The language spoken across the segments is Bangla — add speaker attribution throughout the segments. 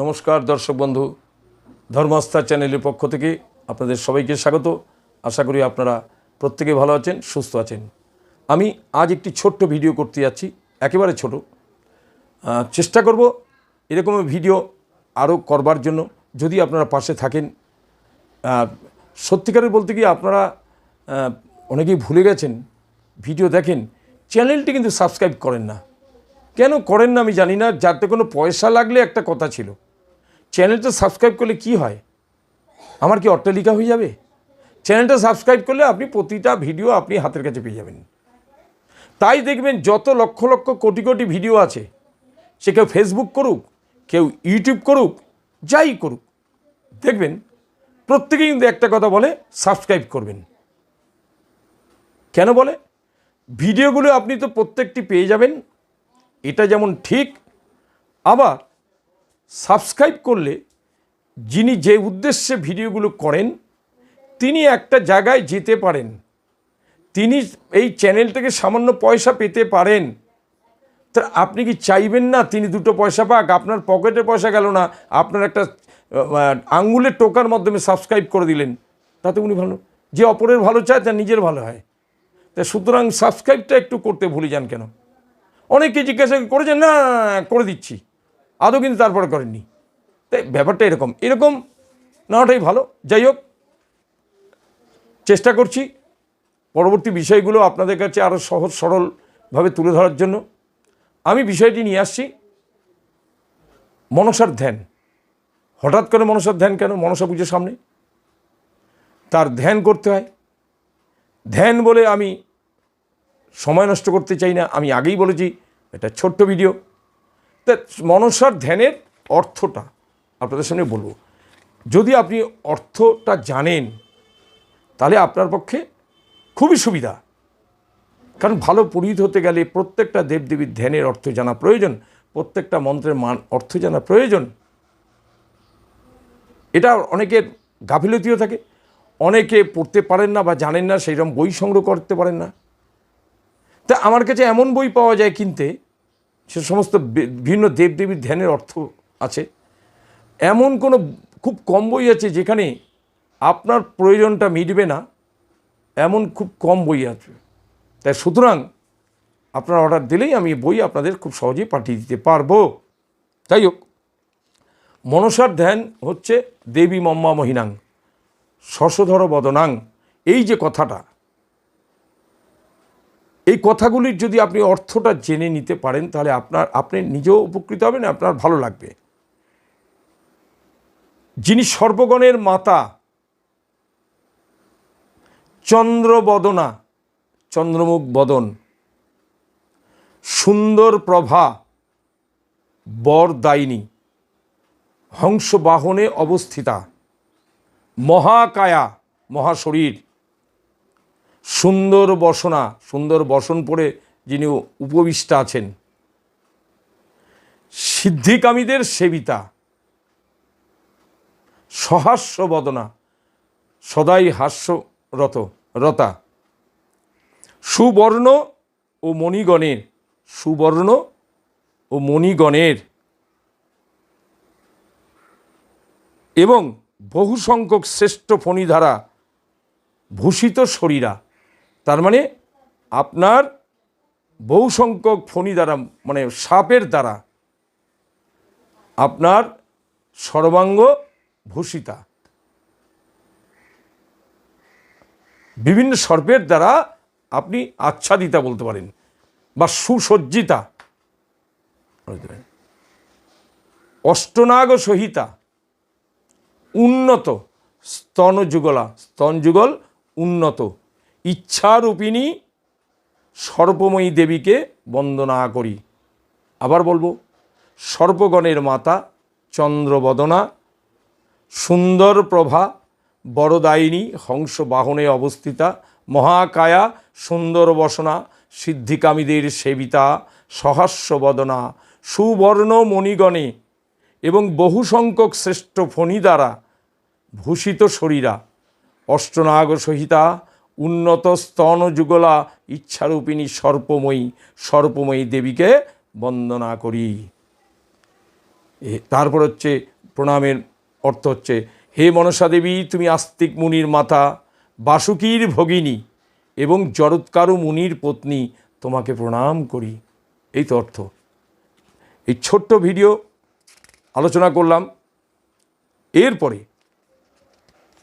Speaker 1: নমস্কার, দর্শক বন্ধু ধর্মাস্থা চ্যানেলের পক্ষ থেকে আপনাদের সবাইকে স্বাগত। আশা করি আপনারা প্রত্যেকে ভালো আছেন, সুস্থ আছেন। আমি আজ একটি ছোট্ট ভিডিও করতে যাচ্ছি, একেবারে ছোট। চেষ্টা করব এরকম ভিডিও আরও করবার জন্য। যদি আপনারা পাশে থাকেন সত্যিকারের বলতে কি আপনারা অনেকেই ভুলে গেছেন, ভিডিও দেখেন, চ্যানেলটি কিন্তু সাবস্ক্রাইব করেন না। কেন করেন না আমি জানি না, যাতে কোনো পয়সা লাগলে একটা কথা ছিল। চ্যানেলটা সাবস্ক্রাইব করলে কি হয়? আমার কি অট্টালিকা হয়ে যাবে? চ্যানেলটা সাবস্ক্রাইব করলে আপনি প্রতিটা ভিডিও আপনি হাতের কাছে পেয়ে যাবেন। তাই দেখবেন যত লক্ষ লক্ষ কোটি কোটি ভিডিও আছে, সে কেউ ফেসবুক করুক, কেউ ইউটিউব করুক, যাই করুক, দেখবেন প্রত্যেকেই কিন্তু একটা কথা বলে সাবস্ক্রাইব করবেন। কেন বলে? ভিডিওগুলো আপনি তো প্রত্যেকটি পেয়ে যাবেন, এটা যেমন ঠিক, আবার সাবস্ক্রাইব করলে যিনি যে উদ্দেশ্যে ভিডিওগুলো করেন তিনি একটা জায়গায় যেতে পারেন। তিনি এই চ্যানেল থেকে সামান্য পয়সা পেতে পারেন। তা আপনি কি চাইবেন না তিনি দুটো পয়সা পাক? আপনার পকেটে পয়সা গেল না আপনার একটা আঙ্গুলের টোকার মাধ্যমে সাবস্ক্রাইব করে দিলেন। তাতে উনি ভালো যে অপরের ভালো চায় তার নিজের ভালো হয়। তা সুতরাং সাবস্ক্রাইবটা একটু করতে ভুলে যান কেন? অনেকে জিজ্ঞাসা করেছেন না, করে দিচ্ছি। আদৌ কিন্তু তারপরে করেননি। তাই ব্যাপারটা এরকম। এরকম নেওয়াটাই ভালো। যাই হোক, চেষ্টা করছি পরবর্তী বিষয়গুলো আপনাদের কাছে আরও সহজ সরলভাবে তুলে ধরার জন্য। আমি বিষয়টি নিয়ে আসছি মনসার ধ্যান। হঠাৎ করে মনসার ধ্যান কেন? মনসা পুজোর সামনে। তার ধ্যান করতে হয়। ধ্যান বলে আমি সময় নষ্ট করতে চাই না। আমি আগেই বলেছি, এটা ছোট্ট ভিডিও। তা মনসার ধ্যানের অর্থটা আপনাদের সামনে বলব। যদি আপনি অর্থটা জানেন, তাহলে আপনার পক্ষে খুবই সুবিধা। কারণ ভালো পুরোহিত হতে গেলে প্রত্যেকটা দেবদেবীর ধ্যানের অর্থ জানা প্রয়োজন, প্রত্যেকটা মন্ত্রের মান অর্থ জানা প্রয়োজন। এটা অনেকের গাফিলতিও থাকে, অনেকে পড়তে পারেন না বা জানেন না সেই রকম বই সংগ্রহ করতে পারেন না। তা আমার কাছে এমন বই পাওয়া যায় কিনতে সে সমস্ত বিভিন্ন দেবদেবীর ধ্যানের অর্থ আছে। এমন কোনো খুব কম বই আছে যেখানে আপনার প্রয়োজনটা মিটবে না। এমন খুব কম বই আছে। তাই সুতরাং আপনার অর্ডার দিলেই আমি বই আপনাদের খুব সহজেই পাঠিয়ে দিতে পারব। তাই হোক, মনসার ধ্যান হচ্ছে দেবী মম্মা মহিনাং, শশধর বদনাং। এই যে কথাটা এই কথাগুলির যদি আপনি অর্থটা জেনে নিতে পারেন, তাহলে আপনার, আপনি নিজেও উপকৃত হবেন, আপনার ভালো লাগবে। যিনি সর্বগণের মাতা, চন্দ্রবদনা, চন্দ্রমুখ বদন, সুন্দর প্রভা বরদায়িনী হংস বাহনে অবস্থিতা, মহাকায়া, মহাশরীর সুন্দর বসনা, সুন্দর বসন পরে যিনি উপবিষ্ট আছেন। সিদ্ধিকামীদের সেবিতা, সহাস্য বদনা, সদাই হাস্যরত রতা। সুবর্ণ ও মণিগণের, সুবর্ণ ও মণিগণের। এবং বহু সংখ্যক শ্রেষ্ঠ ফণি দ্বারা ভূষিত শরীরা। তার মানে আপনার বহু সংখ্যক ফণি দ্বারা মানে সাপের দ্বারা আপনার সর্বাঙ্গ ভূষিতা। বিভিন্ন সর্পের দ্বারা আপনি আচ্ছাদিতা বলতে পারেন বা সুসজ্জিতা। অষ্টনাগ সহিতা, উন্নত, স্তনযুগলা, স্তনযুগল উন্নত। ইচ্ছারূপিণী সর্বময়ী দেবীকে বন্দনা করি। আবার বলব, সর্বগণের মাতা চন্দ্রবদনা, সুন্দর প্রভা বরদায়িনী হংস বাহনে অবস্থিতা, মহাকায়া সুন্দর বসনা সিদ্ধিকামীদের সেবিতা, সহাস্যবদনা, সুবর্ণ মণিগণে এবং বহু সংখ্যক শ্রেষ্ঠ ফণি দ্বারা ভূষিত শরীরা, অষ্টনাগ সহিতা উন্নত স্তন যুগলা ইচ্ছারূপিণী সর্পময়ী সর্পময়ী দেবীকে বন্দনা করি। তারপর হচ্ছে প্রণামের অর্থ হচ্ছে, হে মনসা দেবী, তুমি আস্তিক মুনির মাতা, বাসুকীর ভগিনী এবং জরৎকারু মুনির পত্নী তোমাকে প্রণাম করি। এই তো অর্থ। এই ছোট্ট ভিডিও আলোচনা করলাম। এরপরে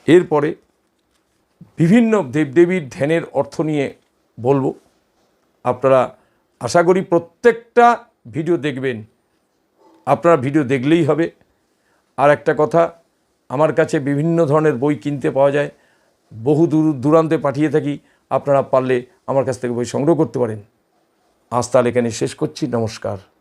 Speaker 1: এরপরে বিভিন্ন দেবদেবীর ধ্যানের অর্থ নিয়ে বলব। আপনারা আশা করি প্রত্যেকটা ভিডিও দেখবেন। আপনারা ভিডিও দেখলেই হবে। আর একটা কথা, আমার কাছে বিভিন্ন ধরনের বই কিনতে পাওয়া যায়। বহু দূর দূরান্তে পাঠিয়ে থাকি। আপনারা পারলে আমার কাছ থেকে বই সংগ্রহ করতে পারেন। আজ তাহলে এখানে শেষ করছি। নমস্কার।